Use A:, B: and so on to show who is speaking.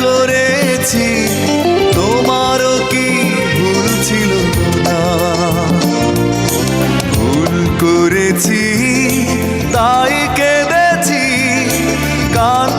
A: করেছি তোমারও কি ভুল ছিল না ভুল করেছি তাই কেঁদেছি কান